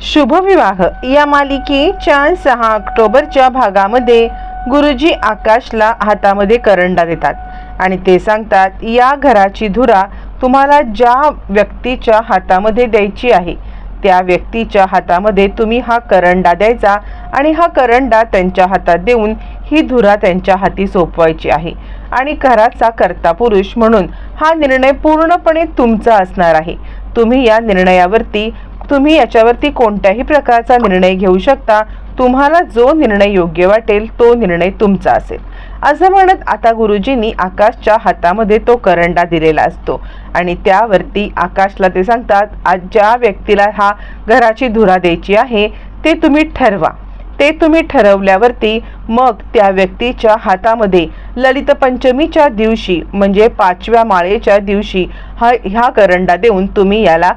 शुभविवाह. या मालिकेच्या सहा ऑक्टोबरच्या भागामध्ये गुरुजी आकाशला हातामध्ये करंडा देतात आणि ते सांगतात या घराची धुरा तुम्हाला ज्या व्यक्तीच्या हातामध्ये द्यायची आहे त्या व्यक्तीच्या हातामध्ये तुम्ही हा करंडा द्यायचा आणि हा करंडा त्यांच्या हातात देऊन ही धुरा त्यांच्या हाती सोपवायची आहे. आणि घराचा कर्ता पुरुष म्हणून हा निर्णय पूर्णपणे तुमचा असणार आहे. तुम्ही या निर्णयावरती तुम्ही याच्यावरती कोणत्याही प्रकारचा निर्णय घेऊ शकता. तुम्हाला जो निर्णय योग्य वाटेल तो निर्णय तुमचा असेल. असं म्हणत आता गुरुजींनी आकाशच्या हातामध्ये तो करंडा दिलेला असतो. आणि त्यावरती आकाशला ते सांगतात आज ज्या व्यक्तीला हा घराची धुरा द्यायची आहे ते तुम्ही ठरवा. ते तुम्ही ठरवल्यावरती मग त्या व्यक्तीच्या हातामध्ये ललित पंचमीच्या दिवशी म्हणजे पाचव्या माळेच्या दिवशी हा ह्या करंडा देऊन तुम्ही याला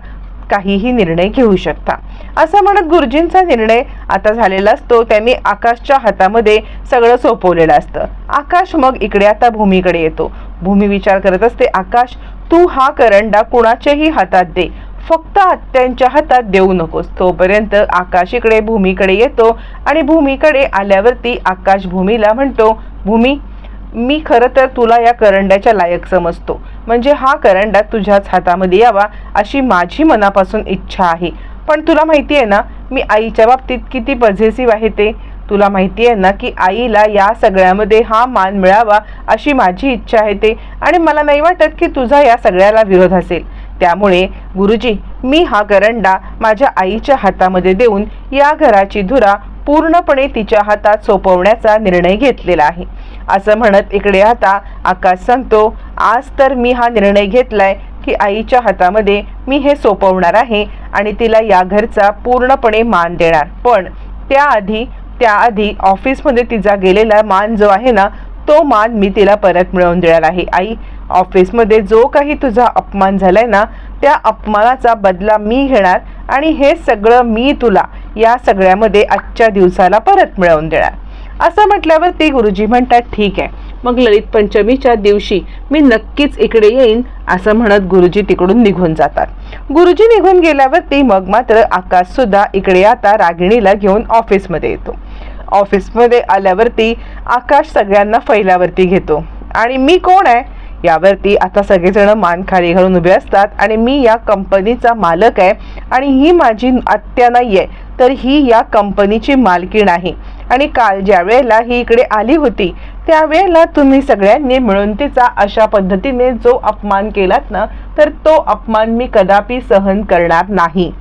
काहीही निर्णय घेऊ शकता. असं म्हणत गुरुजींचा निर्णय आता झालेला असतो त्यांनी आकाशच्या हातामध्ये सगळं सोपवलेलं असतं. आकाश मग इकडे आता भूमीकडे येतो. भूमी विचार करत असते आकाश तू हा करंडा कुणाच्याही हातात दे. फक्त आत्यांच्या हातात देऊ नकोस. तोपर्यंत आकाश इकडे भूमीकडे येतो आणि भूमीकडे आल्यावरती आकाश भूमीला म्हणतो भूमी मी खरं तर तुला या करंड्याच्या लायक समजतो. म्हणजे हा करंडा तुझ्याच हातामध्ये यावा अशी माझी मनापासून इच्छा आहे. पण तुला माहिती आहे ना मी आईच्या बाबतीत किती पझेसिव्ह आहे ते? तुला माहिती आहे ना की आईला या सगळ्यामध्ये हा मान मिळावा अशी माझी इच्छा आहे ते. आणि मला नाही वाटत की तुझा या सगळ्याला विरोध असेल. त्यामुळे गुरुजी मी हा करंडा माझ्या आईच्या हातामध्ये देऊन या घराची धुरा पूर्णपणे तिच्या हातात सोपवण्याचा निर्णय घेतलेला आहे. असं म्हणत इकडे आता आकाश सांगतो आज तर मी हा निर्णय घेतलाय की आईच्या हातामध्ये मी हे सोपवणार आहे आणि तिला या घरचा पूर्णपणे मान देणार. पण त्याआधी त्याआधी ऑफिसमध्ये तिचा गेलेला मान जो आहे ना तो मान मी तिला परत मिळवून देणार आहे. आई ऑफिसमध्ये जो काही तुझा अपमान झालाय ना त्या अपमानाचा बदला मी घेणार आणि हे सगळं मी तुला या सगळ्यामध्ये आजच्या दिवसाला परत मिळवून देणार. असं म्हटल्यावर ते गुरुजी म्हणतात ठीक आहे. मग ललित पंचमीच्या दिवशी मी नक्कीच इकडे येईन असं म्हणत गुरुजी तिकडून निघून जातात. गुरुजी निघून गेल्यावरती मग मात्र आकाश सुद्धा इकडे आता रागिणीला घेऊन ऑफिसमध्ये येतो. ऑफिसमध्ये आल्यावरती आकाश सगळ्यांना फैलावरती घेतो. आणि मी कोण आहे? यावरती आता सगळेजण मान खाली घालून उभे असतात आणि मी या कंपनीचा मालक आहे आणि ही माझी आत्या नाही आहे तर ही या कंपनीची मालकीण आहे. आणि काल ज्या वेळेला ही इकडे आली होती त्यावेळेला तुम्ही सगळ्यांनी मिळून तिचा अशा पद्धतीने जो अपमान केलात ना तर तो अपमान मी कदापि सहन करणार नाही.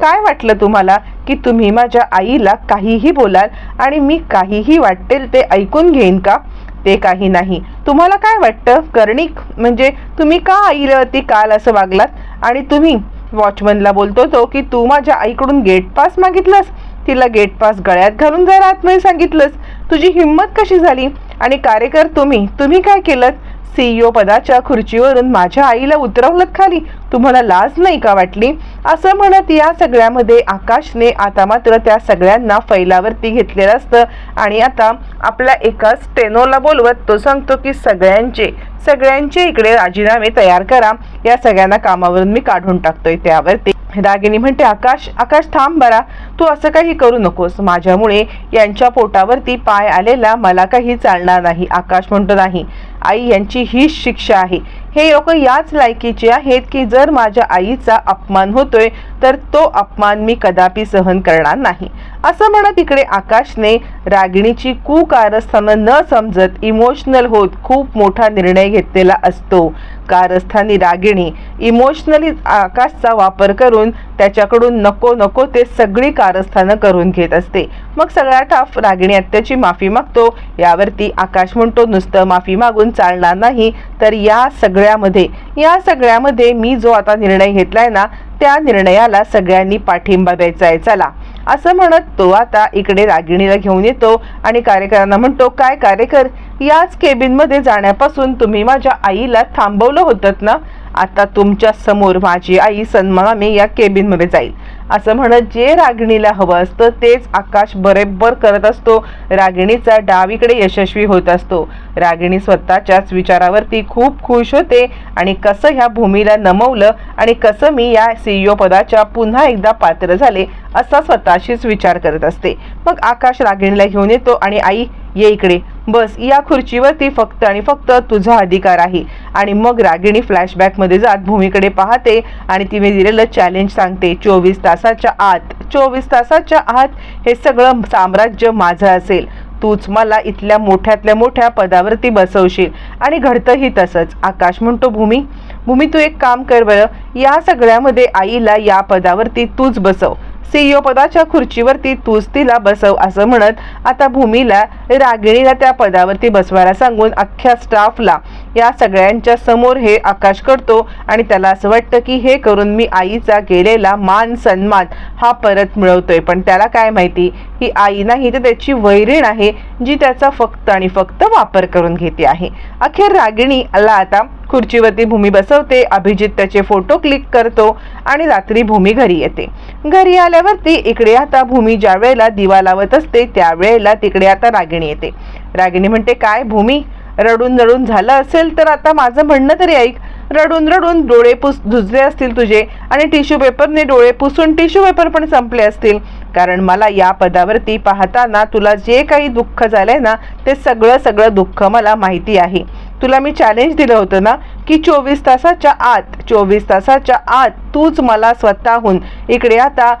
काय वाटलं तुम्हाला की तुम्ही माझ्या आईला काहीही बोलाल आणि मी काहीही वाटेल ते ऐकून घेईन का? ते काही नाही. तुम्हाला काय वाटतं? कर्णिक म्हणजे तुम्ही का आईवरती काल असं वागलात? आणि तुम्ही वॉचमनला बोलतो तो की तू माझ्या आईकडून गेट पास मागितलंस. तिला गेट पास गळ्यात घालून जरा आतमध्ये सांगितलंस. तुझी हिंमत कशी झाली? आणि कार्यकर तुम्ही तुम्ही काय केलं सीईओ पदाच्या खुर्चीवरून माझ्या आईला उतरवलं खाली. तुम्हाला लाज नाही का वाटली? असं म्हणत या सगळ्यामध्ये आकाशने आता मात्र त्या सगळ्यांना फैलावरती घेतलेलं असतं. आणि आता आपल्या एका स्टेनोला बोलवत तो सांगतो की सगळ्यांचे सगळ्यांचे इकडे राजीनामे तयार करा. या सगळ्यांना कामावरून मी काढून टाकतोय त्यावरती. रागिनी म्हणते आकाश आकाश थांब बरा. तू असं काही करू नकोस. माझ्यामुळे यांच्या पोटावरती पाय आलेला मला काही चालणार नाही. आकाश म्हणतो नाही. आई यांची हीच शिक्षा आहे. हे लोक याच लायकीचे आहेत की जर माझ्या आईचा अपमान होतोय तर तो अपमान मी कदापि सहन करणार नाही. असं म्हणत इकडे आकाशने रागिणीची कुकारस्थानं न समजत इमोशनल होत खूप मोठा निर्णय घेतलेला असतो. कारस्थानी रागिणी इमोशनली आकाशचा वापर करून त्याच्याकडून नको नको ते सगळी कारस्थानं करून घेत असते. मग सगळा टाफ रागिणी आत्याची माफी मागतो यावरती आकाश म्हणतो नुसतं माफी मागून चालणार नाही तर या सगळ्यामध्ये. या सगळ्यामध्ये मी जो आता निर्णय घेतलाय ना त्या निर्णयाला सगळ्यांनी पाठिंबा द्यायचा आहे. चला. असं म्हणत तो आता इकडे रागिणीला घेऊन येतो आणि कार्यकरांना म्हणतो काय कार्यकर? याच केबिनमध्ये जाण्यापासून तुम्ही माझ्या आईला थांबवलं होतं ना? आता तुमच्यासमोर माझी आई सन्मामी या केबिनमध्ये जाईल. असं म्हणत जे रागिणीला हवं असतं तेच आकाश बरेबर करत असतो. रागिणीचा डावीकडे यशस्वी होत असतो. रागिणी स्वतःच्याच विचारावरती खूप खुश होते आणि कसं ह्या भूमीला नमवलं आणि कसं मी या सीईओ पदाच्या पुन्हा एकदा पात्र झाले असा स्वतःशीच विचार करत असते. मग आकाश रागिणीला घेऊन येतो आणि आई ये इकडे. बस या खुर्चीवरती फक्त आणि फक्त तुझा अधिकार आहे. आणि मग रागिणी फ्लॅशबॅकमध्ये जात भूमीकडे पाहते आणि तिने दिलेलं चॅलेंज सांगते. चोवीस तासाच्या आत चोवीस तासाच्या आत हे सगळं साम्राज्य माझं असेल. तूच मला इथल्या मोठ्यातल्या मोठ्या पदावरती बसवशील. आणि घडतंही तसंच. आकाश म्हणतो भूमी भूमी तू एक काम कर बरं. या सगळ्यामध्ये आईला या पदावरती तूच बसव. सीईओ पदाच्या खुर्चीवरती तूच तिला बसव असं म्हणत आता भूमीला रागिणीला त्या पदावरती बसवायला सांगून अख्ख्या स्टाफला या सगळ्यांच्या समोर हे आकाश करतो आणि त्याला असं वाटतं की हे करून मी आईचा गेलेला मान सन्मान हा परत मिळवतोय. पण त्याला काय माहिती? ही आई नाही तर त्याची वैरीण आहे जी त्याचा फक्त आणि फक्त वापर करून घेते आहे. अखेर रागिणीला आता. खुर्चीवरती भूमी बसवते. अभिजित त्याचे फोटो क्लिक करतो आणि रात्री भूमी घरी येते. घरी आल्यावरती इकडे आता भूमी ज्या वेळेला दिवा लावत असते त्यावेळेला तिकडे आता रागिणी येते. रागिणी म्हणते काय भूमी? रडून रडून झालं असेल तर आता माझं म्हणणं तरी ऐक. रडून रडून डोळे पुस धुजले असतील तुझे आणि टिश्यू पेपरने डोळे पुसून टिश्यू पेपर पण संपले असतील. कारण मला या पदावरती पाहताना तुला जे काही दुःख झालंय ना ते सगळं सगळं दुःख मला माहिती आहे. तुला मी चॅलेंज दिलं होतं ना की चोवीस तासाच्या आत चोवीस तासाच्या आत तूच मला स्वतःहून इकडे आता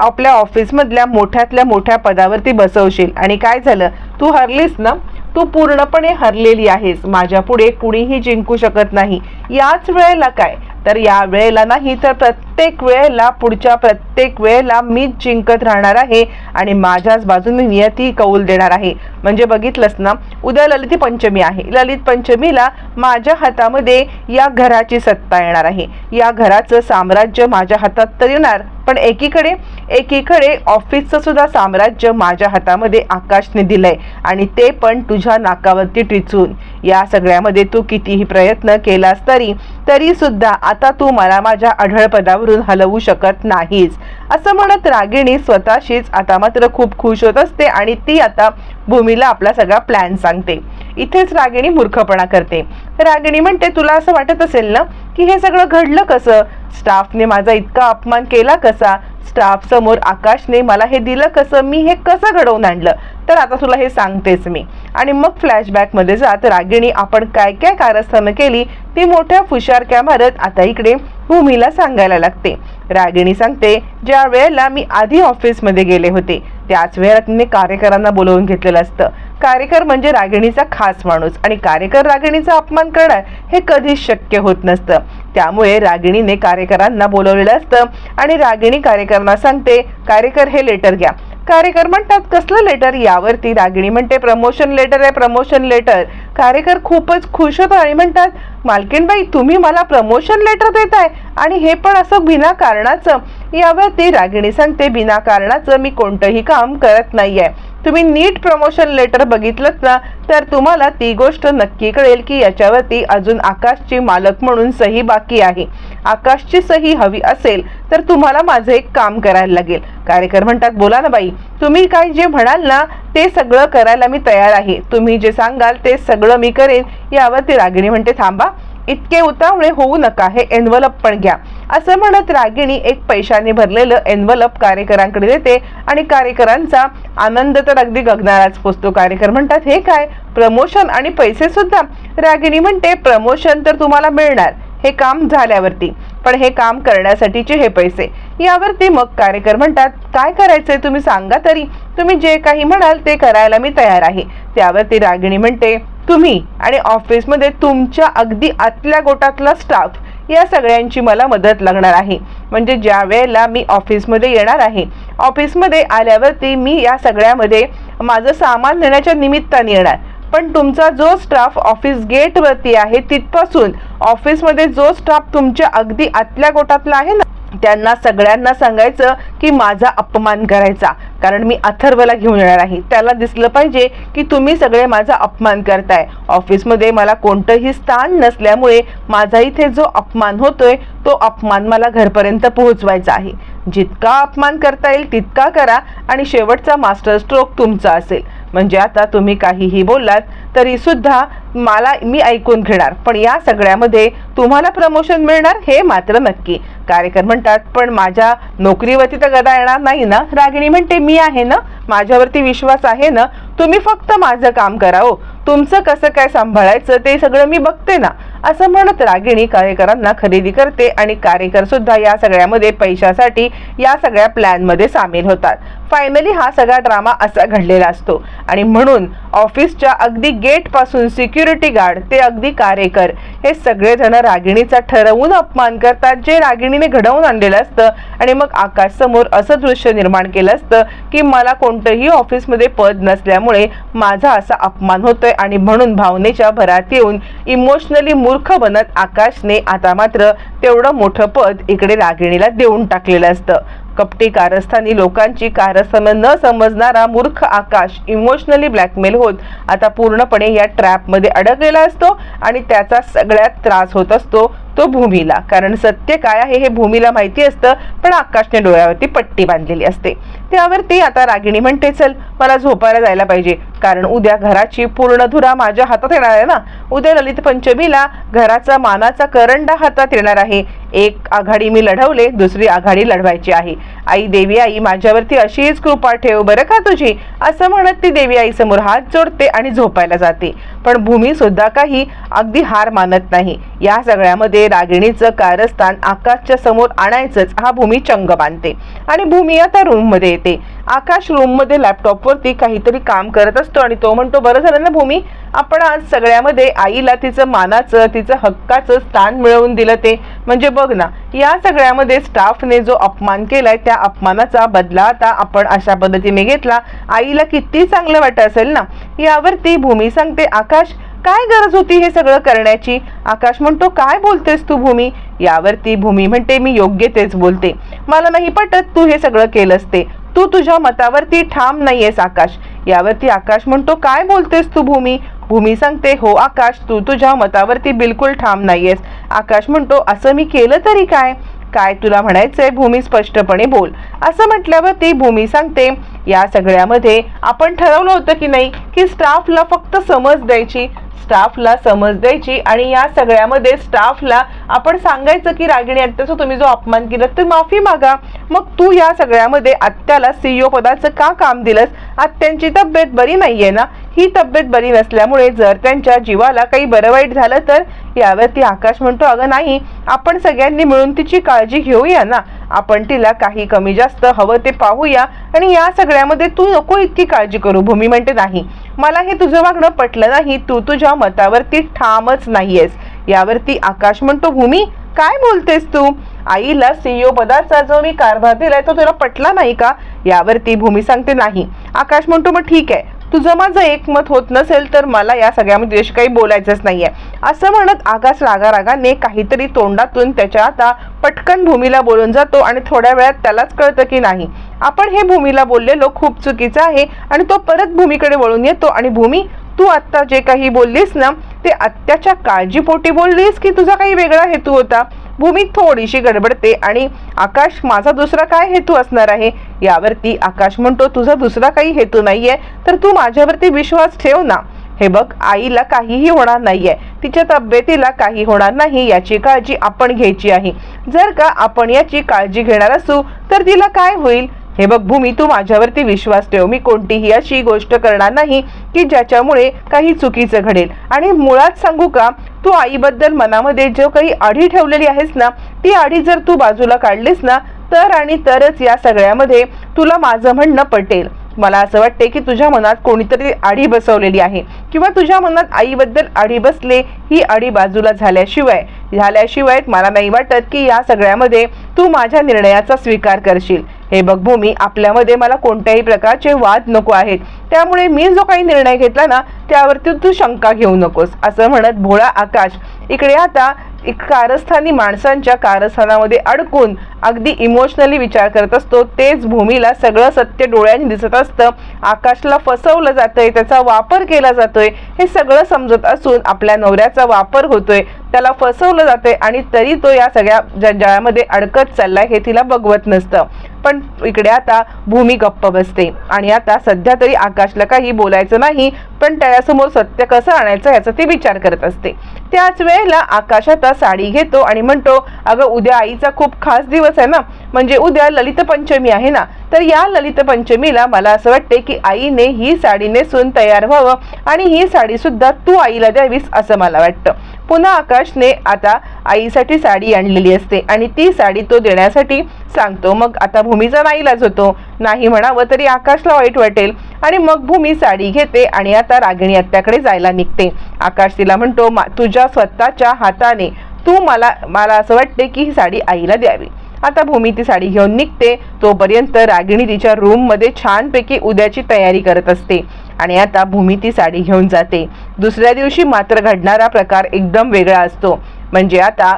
आपल्या ऑफिसमधल्या मोठ्यातल्या मोठ्या पदावरती बसवशील. आणि काय झालं? तू हरलीस ना? तू पूर्णपणे हरलेली आहेस. माझ्यापुढे कुणीही जिंकू शकत नाही. याच वेळेला काय? तर या वेळेला नाही तर प्रत्येक वेळेला पुढच्या प्रत्येक वेळेला मीच जिंकत राहणार आहे आणि माझ्याच बाजूने नियती कौल देणार आहे. म्हणजे बघितलंस ना उद्या ललित पंचमी आहे. ललित पंचमीला माझ्या हातामध्ये या घराची सत्ता येणार आहे. या घराचं साम्राज्य माझ्या हातात तर येणार पण एकीकडे एकीकडे ऑफिसचं सुद्धा साम्राज्य माझ्या हातामध्ये आकाशने दिलंय आणि ते पण तुझ्या नाकावरती टिचून. या सगळ्यामध्ये तू कितीही प्रयत्न केलास तरी तरी सुद्धा आता तू मला माझ्या आढळपदावरून हलवू शकत नाहीस. असं म्हणत रागिणी स्वतःशीच आता मात्र खूप खुश होत असते आणि ती आता भूमीला आपला सगळा प्लॅन सांगते. इथेच रागिणी मूर्खपणा करते. रागिणी म्हणते तुला असं वाटत असेल ना की हे सगळं घडलं कसं? स्टाफने माझा इतका अपमान केला कसा? स्टाफ समोर आकाशने मला हे दिलं कसं मी हे कसं घडवून आणलं? तर आता तुला हे सांगतेच मी. आणि मग फ्लॅशबॅकमध्ये जात रागिणी आपण काय काय कारस्थानं केली ती मोठ्या फुशारक्या मारत आता इकडे भूमीला सांगायला लागते. रागिणी सांगते ज्या वेळेला मी आधी ऑफिसमध्ये गेले होते त्याच वेळेला तिने कार्यकरांना बोलवून घेतलेलं असतं. कार्यकर म्हणजे रागिणीचा खास माणूस. आणि कार्यकर रागिणीचा अपमान करणं हे कधीच शक्य होत नसतं. त्यामुळे रागिणीने कार्यकरांना बोलवलेलं असतं. आणि रागिणी कार्यकरांना सांगते कार्यकर हे लेटर घ्या. कार्यकर म्हणतात कसलं लेटर? यावरती रागिणी म्हणते प्रमोशन लेटर आहे प्रमोशन लेटर. कार्यकर खूपच खुश होतो आणि म्हणतात मालकीनबाई तुम्ही मला प्रमोशन लेटर देताय आणि हे पण असं बिना कारणाचं यावरती रागिणी सांगते बिना कारणाचं मी कोणतंही काम करत नाहीये. तुम्ही नीट प्रमोशन लेटर बघितलं ना तर तुम्हाला ती गोष्ट नक्की कळेल की याच्यावरती अजून आकाशची मालक म्हणून सही बाकी आहे. आकाशची सही हवी असेल तर तुम्हाला माझं एक काम करायला लागेल. कार्यकर म्हणतात बोला ना बाई तुम्ही काय जे म्हणाल ना ते सगळं करायला मी तयार आहे. तुम्ही जे सांगाल ते सगळं सगळं मी करेन यावरती रागिणी म्हणते थांबा इतके उतावळे होऊ नका हे एनवलप पण घ्या. असं म्हणत रागिणी एक पैशाने भरलेलं एनवलप कार्यकरांकडे देते आणि कार्यकरांचा आनंद तर अगदी गगनाराच पोचतो. कार्यकर म्हणतात हे काय? प्रमोशन आणि पैसे सुद्धा? रागिणी म्हणते प्रमोशन तर तुम्हाला मिळणार. हे काम झाल्यावरती. पण हे काम करण्यासाठीचे हे पैसे. यावरती मग कार्यकर म्हणतात काय करायचंय तुम्ही सांगा तरी. तुम्ही जे काही म्हणाल ते करायला मी तयार आहे. त्यावरती रागिणी म्हणते तुम्ही आणि ऑफिसमध्ये तुमच्या अगदी आतल्या गोटातला स्टाफ या सगळ्यांची मला मदत लागणार आहे. म्हणजे ज्या वेळेला मी ऑफिसमध्ये येणार आहे ऑफिसमध्ये आल्यावरती मी या सगळ्यामध्ये माझं सामान नेण्याच्या निमित्ताने येणार. पण तुमचा जो स्टाफ ऑफिस गेटवरती आहे तिथपासून ऑफिसमध्ये जो स्टाफ तुमच्या अगदी आतल्या गोटातला आहे ना त्यांना सगळ्यांना सांगायचं की माझा अपमान करायचा. कारण मी अथर्वला घेऊन येणार आहे. त्याला दिसलं पाहिजे की तुम्ही सगळे माझा अपमान करताय. ऑफिसमध्ये मला कोणतंही स्थान नसल्यामुळे माझा इथे जो अपमान होतोय तो अपमान मला घरपर्यंत पोहोचवायचा आहे. जितका अपमान करता येईल तितका करा आणि शेवटचा मास्टर स्ट्रोक तुमचा असेल. म्हणजे आता तुम्ही काहीही बोललात तरी सुद्धा मला मी ऐकून घेणार. पण या सगळ्यामध्ये तुम्हाला प्रमोशन मिळणार हे मात्र नक्की. कार्यकर म्हणतात पण माझ्या नोकरीवरती तर गदा येणार नाही ना? रागिणी म्हणते मी आहे ना? माझ्यावरती विश्वास आहे ना? तुम्ही फक्त माझं काम करा हो. तुमचं कसं काय सांभाळायचं ते सगळं मी बघते ना असं म्हणत रागिणी कार्यकरांना खरेदी करते आणि कार्यकर सुद्धा या सगळ्यामध्ये पैशासाठी या सगळ्या प्लॅनमध्ये सामील होतात. फायनली हा सगळा ड्रामा असा घडलेला असतो. आणि म्हणून ऑफिसच्या अगदी गेटपासून सिक्युरिटी गार्ड ते अगदी कार्यकर हे सगळेजण रागिणीचा ठरवून अपमान करतात जे रागिणीने घडवून आणलेलं असतं. आणि मग आकाश समोर असं दृश्य निर्माण केलं असतं की मला कोणतंही ऑफिसमध्ये पद नसल्यामुळे माझा असा अपमान होतोय. आणि म्हणून भावनेच्या भरात येऊन इमोशनली मूर्ख बनत आकाशने आता मात्र तेवढं मोठं पद इकडे रागिणीला देऊन टाकलेलं असतं. कपटी कारस्थानी लोकांची कारस्थान न समजणारा मूर्ख आकाश इमोशनली ब्लॅकमेल होत आता पूर्णपणे या ट्रॅपमध्ये अडकलेला असतो आणि त्याचा सगळ्यात त्रास होत असतो. तो भूमीला. कारण सत्य काय आहे हे भूमीला माहिती असतं पण आकाशने डोळ्यावरती पट्टी बांधलेली असते. त्यावरती आता रागिणी म्हणते चल मला झोपायला जायला पाहिजे. कारण उद्या घराची पूर्ण धुरा माझ्या हातात येणार आहे ना. उद्या ललित पंचमीला घराचा मानाचा करंडा हातात येणार आहे. एक आघाडी मी लढवले दुसरी आघाडी लढवायची आहे. आई देवी आई माझ्यावरती अशीच कृपा ठेव बरं का तुझी? असं म्हणत ती देवी आई समोर हात जोडते आणि झोपायला जाते. पण भूमी सुद्धा काही अगदी हार मानत नाही. या सगळ्यामध्ये रागिणीचं कारस्थान आकाशच्या समोर आणायचंच हा भूमी चंग बांधते. आणि भूमी आता रूममध्ये येते. आकाश रूममध्ये लॅपटॉपवरती काहीतरी काम करत असतो आणि तो म्हणतो बरं झालं ना भूमी आपण आज सगळ्यामध्ये आईला तिचं मानाचं तिचं हक्काचं स्थान मिळवून दिलं ते. म्हणजे बघ ना या सगळ्यामध्ये स्टाफने जो अपमान केलाय त्या अपमानाचा बदला आता आपण अशा पद्धतीने घेतला. आईला किती चांगलं वाटत असेल ना? यावरती भूमी सांगते आकाश काय गरज होती हे सगळं करण्याची? आकाश म्हणतो काय बोलतेस तू भूमी? यावरती भूमी म्हणते मी योग्य तेच बोलते. मला नाही पटत तू हे सगळं केलंस ते. तू तुझ्या मतावरती ठाम नाहीयेस आकाश. यावरती आकाश म्हणतो काय बोलतेस तू भूमी? भूमी सांगते हो आकाश तू तुझ्या मतावरती बिलकुल ठाम नाहीयेस. आकाश म्हणतो असं मी केलं तरी काय? काय तुला म्हणायचंय? भूमी स्पष्टपणे बोल. असं म्हटल्यावर ती भूमी सांगते या सगळ्यामध्ये आपण ठरवलं होतं की नाही की स्टाफला फक्त समज द्यायची. स्टाफला समज द्यायची आणि या सगळ्यामध्ये स्टाफला आपण सांगायचं की रागिणी आत्याचा तुम्ही जो अपमान केला तर माफी मागा. मग तू या सगळ्यामध्ये आत्याला सीईओ पदाचं का काम दिलंस? आत्यांची तब्येत बरी नाहीये ना? ही तब्येत बरी नसल्यामुळे जर त्यांच्या जीवाला काही बरं वाईट झालं तर यावरती आकाश म्हणतो अगं नाही आपण सगळ्यांनी मिळून तिची काळजी घेऊया ना. आपण तिला काही कमी जास्त हवं ते पाहूया आणि या सगळ्यामध्ये तू नको इतकी काळजी करू भूमी म्हणते नाही मला हे तुझं वागणं पटलं नाही. तू तुझ्या मतावरती ठामच नाहीयेस. यावरती आकाश म्हणतो भूमी काय बोलतेस तू? आईला सीईओ पदाचा जो मी कारभार दिलाय तो तुला पटला नाही का? यावरती भूमी सांगते नाही. आकाश म्हणतो मग ठीक आहे. तुझं माझं एकमत होत नसेल तर मला या सगळ्यामध्ये अशी काही बोलायचंच नाहीये. असं म्हणत आकाश रागा रागाने काहीतरी तोंडातून त्याच्या आता पटकन भूमीला बोलून जातो आणि थोड्या वेळात त्यालाच कळतं की नाही. आपण हे भूमीला बोललेलो खूप चुकीचं आहे आणि तो परत भूमीकडे वळून येतो आणि भूमी तू आत्ता जे काही बोललीस ना ते आत्याच्या काळजीपोटी बोललीस की तुझा काही वेगळा हेतू होता? भूमी थोडीशी गडबडते आणि आकाश माझा दुसरा काय हेतू असणार आहे? यावरती आकाश म्हणतो तुझा दुसरा काही हेतू नाहीये तर तू माझ्यावरती विश्वास ठेव ना. हे बघ आईला काहीही होणार नाहीये. तिच्या तब्येतीला काही होणार नाही याची काळजी आपण घ्यायची आहे. जर का आपण याची काळजी घेणार असू तर तिला काय होईल? हे बघ भूमी तू माझ्यावरती विश्वास ठेव. मी कोणतीही अशी गोष्ट करणार नाही की ज्याच्यामुळे काही चुकीचं घडेल. आणि मुळात सांगू का तू आईबद्दल मनामध्ये जो काही आढी ठेवलेली आहेस ना ती आढी जर तू बाजूला काढलीस ना तर आणि तरच या सगळ्यामध्ये तुला माझं म्हणणं पटेल. मला असं वाटते की तुझ्या मनात कोणीतरी आढी बसवलेली आहे. किंवा तुझ्या मनात आईबद्दल आढी बसले ही आढी बाजूला झाल्याशिवाय. झाल्याशिवाय मला नाही वाटत की या सगळ्यामध्ये तू माझ्या निर्णयाचा स्वीकार करशील. हे बघ भूमी आपल्यामध्ये मला कोणत्याही प्रकारचे वाद नको आहेत. त्यामुळे मी जो काही निर्णय घेतला ना त्यावरती तू शंका घेऊ नकोस असं म्हणत भोळा आकाश. इकडे आता एक कारस्थानी माणसांच्या कारस्थानामध्ये अडकून अगदी इमोशनली विचार करत असतो. तेच भूमीला सगळं सत्य डोळ्यांनी दिसत असतं. आकाशला फसवलं जातंय त्याचा वापर केला जातोय हे सगळं समजत असून आपल्या नवऱ्याचा वापर होतोय. त्याला फसवलं जाते आणि तरी तो या सगळ्या जंजाळामध्ये अडकत चाललाय हे तिला बघवत नसतं. पण इकडे आता भूमी गप्प बसते आणि आता सध्या तरी आकाशला काही बोलायचं नाही पण त्याच्यासमोर सत्य कसं आणायचं याचा ती विचार करत असते. त्याच वेळेला आकाश आता साडी घेतो आणि म्हणतो अगं उद्या आईचा खूप खास दिवस आहे ना म्हणजे उद्या ललित पंचमी आहे ना तर या ललित पंचमीला मला असं वाटते की आईने ही साडी नेसून तयार व्हावं आणि ही साडी सुद्धा तू आईला द्यावीस असं मला वाटतं. पुन्हा आकाशने आता आईसाठी साडी आणलेली असते आणि ती साडी तो देण्यासाठी सांगतो मग आता भूमीचा नाईलाज होतो. नाही म्हणावं तरी आकाशला वाईट वाटेल. आणि मग भूमी साडी घेते आणि आता रागिणी आत्याकडे जायला निघते. आकाश तिला म्हणतो "मा- तुझ्या स्वतःच्या हाताने तू मला मला असं वाटते की ही साडी आईला द्यावी. आता भूमी ती साडी घेऊन निघते. तोपर्यंत रागिणी तिच्या रूममध्ये छानपैकी उद्याची तयारी करत असते. आणि आता भूमी ती साडी घेऊन जाते. दुसऱ्या दिवशी मात्र घडणारा प्रकार एकदम वेगळा असतो. म्हणजे आता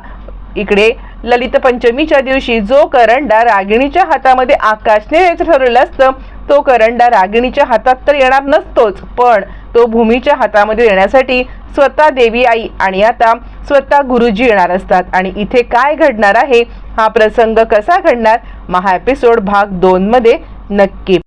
इकडे ललित पंचमीच्या दिवशी जो करंडा रागिणीच्या हातामध्ये आकाशने द्यायचं ठरवलं असतं तो करंडा रागिणीच्या हातात तर येणार नसतोच पण तो भूमीच्या हातामध्ये येण्यासाठी स्वतः देवी आई आणि आता स्वतः गुरुजी येणार असतात. आणि इथे काय घडणार आहे? हा प्रसंग कसा घडणार? महा एपिसोड भाग दोन मध्ये नक्की